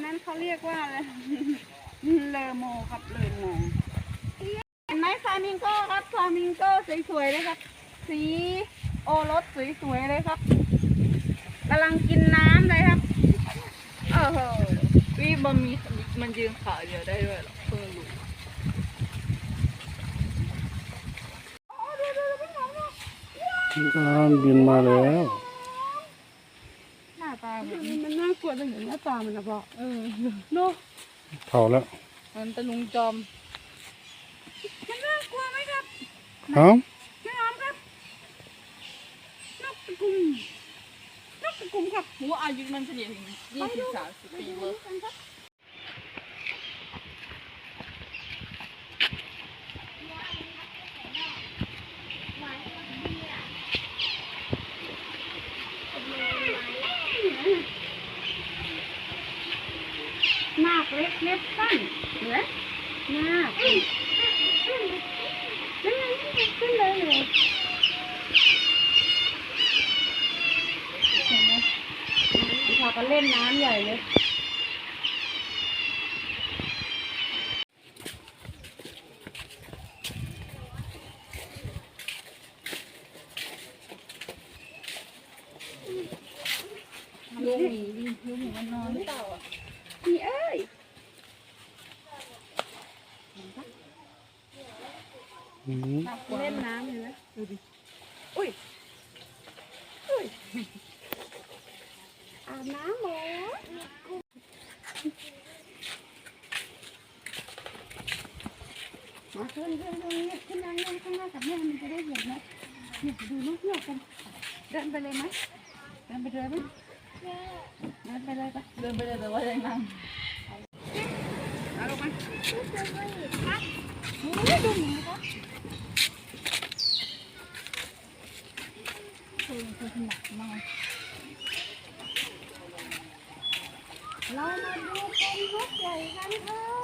นนั้นเขาเรียกว่าอะไรเลอโมครับเลอโมเห็นไหมฟลามิงโก้ครับฟลามิงโก้สวยๆเลยครับ สีโอรสสวยๆเลยครับกำลังกินน้ำเลยครับเออเหอะวิมันมีมันยืนขาเดียวได้ด้วยเหรอเพิ่งรู้มันกำลังบินมาแล้ว หน้าตาเหมือน มันน่ากลัวตรงหน้าตามันนะพ่อเออเนาะเผาแล้วมันตะลุงจอมมันน่ากลัวไหมครับเอ้าพี่น้องครับนกตะกุ่มนกตะกุ่มครับหัวอายุมันเฉลี่ยถึงยี่สิบสามสิบปีเวอร์ นาคเล็กเล็บสั้นเหนือนาคขึ้นเลยขึ้นเลยเลยเห็นไหมพากั นเล่นน้ำใหญ่เลยลุงหมีดิลุงหมีมันนอนหรือเปล่าอะพี่เอ้ยอืมเล่นน้ำอยู่นะดูดิ อุ้ย อุ้ยอาบน้ำเหรอ มาขึ้นขึ้นตรงนี้ขึ้นนั่งนั่งข้างหน้ากับแม่มันจะได้เห็นไหมเนี่ยดูนกเงือกกัน เดินไปเลยไหมเดินไปเลยไหมเดินไปเลยปะเดินไปเลยแต่ว่ายังนั่งเอาลงมาโอ้ยดูหมีครับคือคือหนักมากเรามาดูเป็นนกใหญ่กันเถอะ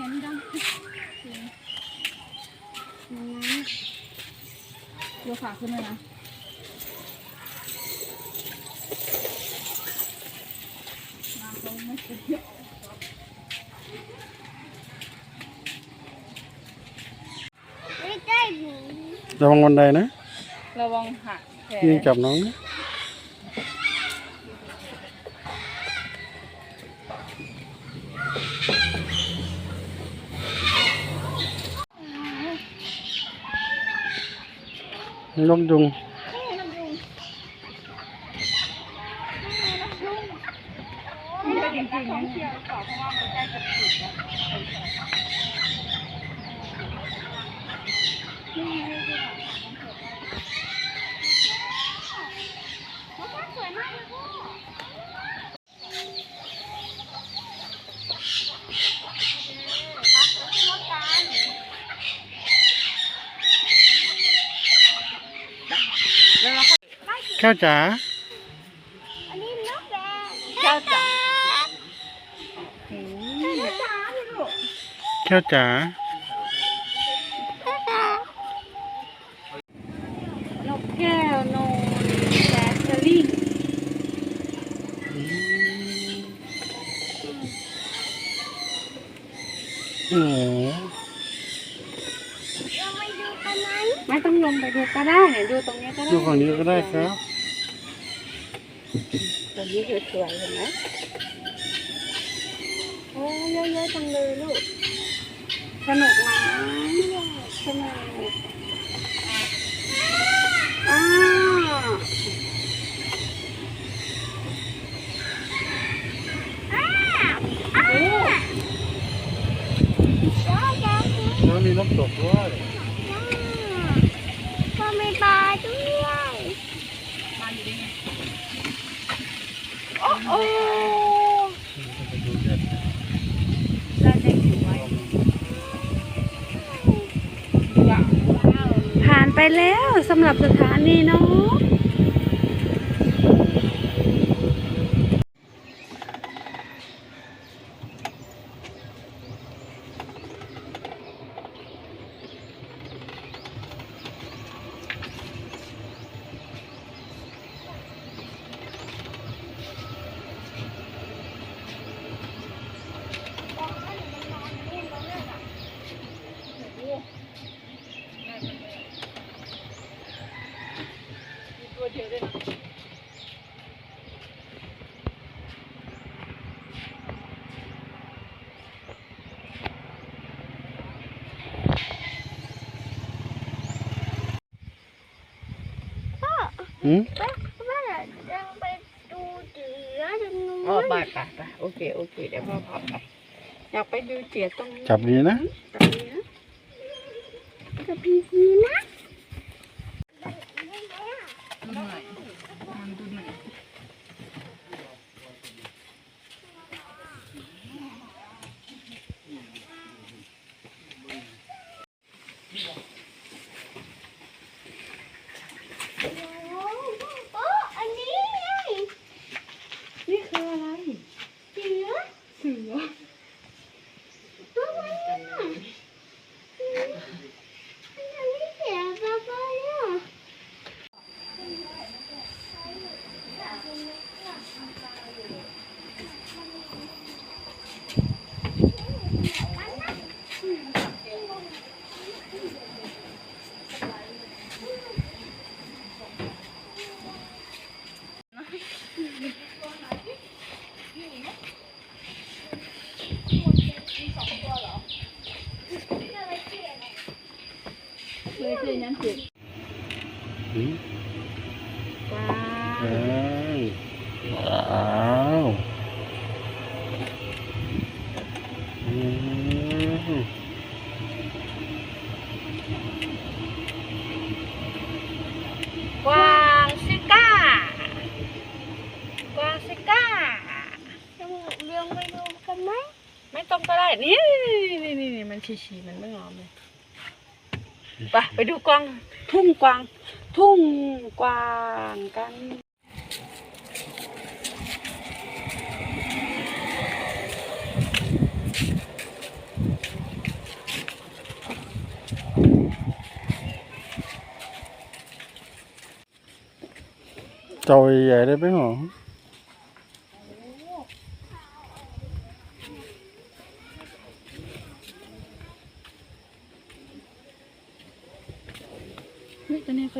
ห็นจังเห็นน้ำยกขาขึ้นเลยนะน้ำเขาไม่ติดระวังบันไดนะ ระวังหักแผลยิงจับน้องนะ นกยุงไม่ได้จริงๆนะเที่ยวต่อเพราะว่ามันใกล้จะปิดแล้วสวยมากเลยพ่อ แก้วจ๋าอันนี้นกแดงแก้วจ๋านกจ๋าพี่ลูกแก้วจ๋านกแก้วโนแดสลิงอืมไม่ต้องลงไปดูก็ได้เนี่ยดูตรงนี้ก็ได้ ดูฝั่งนี้ก็ได้ครับ ตรงนี้สวยๆเห็นไหมโอ้เยอะๆจังเลยลูก สนุกไหมสนุกอ้าวโอ้แล้วมีน้ำตกด้วย ก็มีปลาด้วย มาอยู่ได้ไง โอ้ได้ได้อยู่ไว้ว้าวผ่านไปแล้วสำหรับสถานีเนาะ หืมป้าป้ายังไปดูเสือตรงนู้นอ๋อไปไปไปโอเคโอเคเดี๋ยวพ่อพาไปอยากไปดูเจียตรงนี้จับดีนะตรงนี้นะกับพี่พีนะ ดูหน่อยมันดูหน่อย โอ้อันนี้ไง นี่คืออะไร เสือ เสือ ตัวมันอะอันนี้เสือป้าป้าเนี่ย เลยคือยังเจ็บหืมว้าววว้าวอืมกวางซิก้ากวางซิก้าต้องเลี้ยงไปดูกันไหมไม่ต้องก็ได้ นี่นี่นี่นี่มันชีชีมันไม่งอมเลย ไปไปดูกวางทุ่งกวางทุ่งกวางกันเจ้าใหญ่ๆได้ไหมหรอ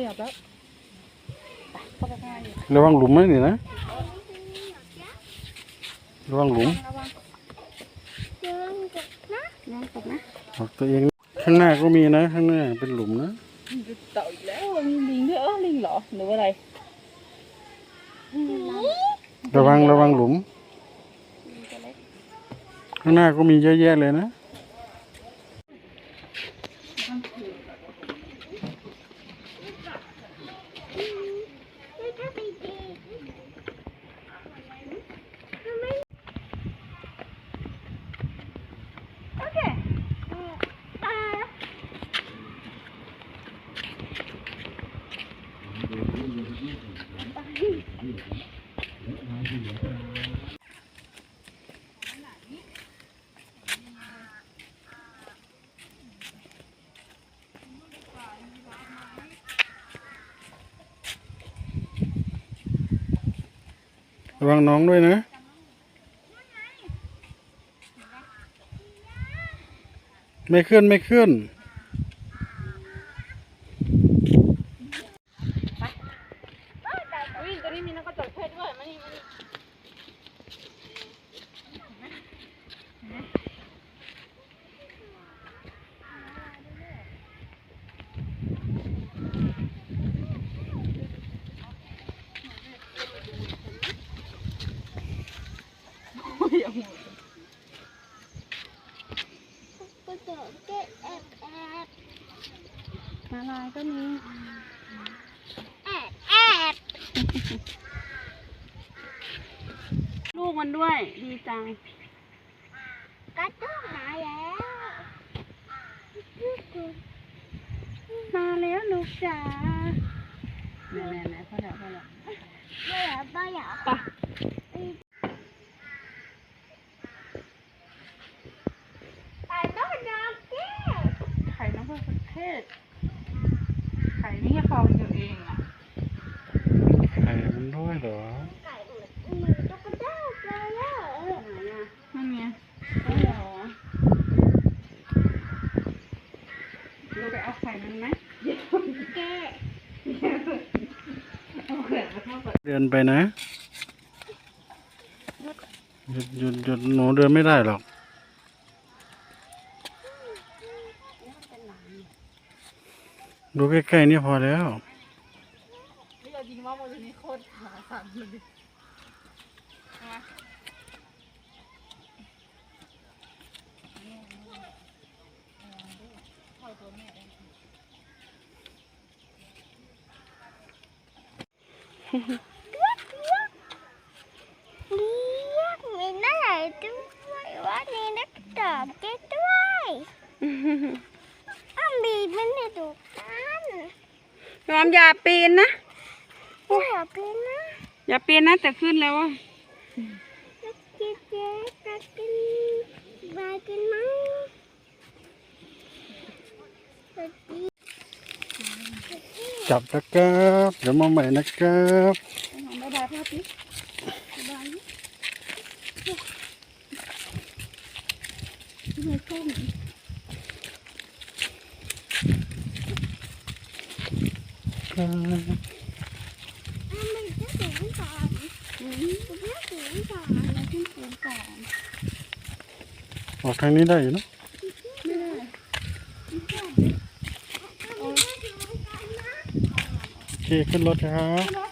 เฮ้ยตัวนี้ขยับแล้วไปเข้าไปข้างในอยู่ระวังหลุมไหมนี่นะระวังหลุมระวังเลี้ยงกับนะระวังตกนะบอกตัวเองข้างหน้าก็มีนะ ข้างหน้าเป็นหลุมนะดูเต่าอีกแล้วมีลิงด้วยเออลิงเหรอหรือว่าอะไรระวังระวังหลุม ข้างหน้าก็มีเยอะแยะเลยนะ ระวังน้องด้วยนะไม่ขึ้นไม่ขึ้นอุ้ยตัวนี้มีนักกระจกเทศด้วยมานี่มานี่ อย่าหัวก็จะเก็บแอบแอบมาลายก็มีแอบแอบลูกมันด้วยดีจังกระตุ้นมาแล้วมาแล้วลูกจ๋าแม่แม่แม่พ่อแล้วพ่อแล้วไม่อยากไม่อยากไปไปต้องน้ำแก้ว ไข่น้ำผึ้งเทศ ไข่นี่แค่ฟองเดียวเองอะ ไข่มันด้วยเหรอ ไก่เหมือนเหมือนตุ๊กตาเลยอะ ไหนอะ นั่นไง อ๋อเหรอเราไปเอาไข่มันไหม แก้ เอาไข่มาเท่ากับ เดิ นไปนะ หยุดหยุดหยุดหนูเดินไม่ได้หรอกดูใกล้ๆนี่พอแล้วนี่เรายิงว่ามือนี้โคตรขาสั่นเลยเอามา เลี้ยงมีหน้าไหนด้วยว่านี่ นักตอบเจ๊ด้วยอ้าวบีมันจะดูกันยอมอย่าปีนนะ อย่าป็นนะ อย่าปีนนะแต่ขึ้นแล้วอะกเจ๊เจ๊กินบากินไหมสวัสดีจับนะครับ เดี๋ยวมาใหม่นะครับบ๊ายบายพ่อพี่บ๊ายบายไม่ขึ้น ครับ อ้าว มันจะสูงก่อนอืมมันจะสูงก่อนเราขึ้นสูงก่อนออกทางนี้ได้อยู่เนอะไม่ได้มันจะสูงก่อนนะโอเคขึ้นรถครับ รถ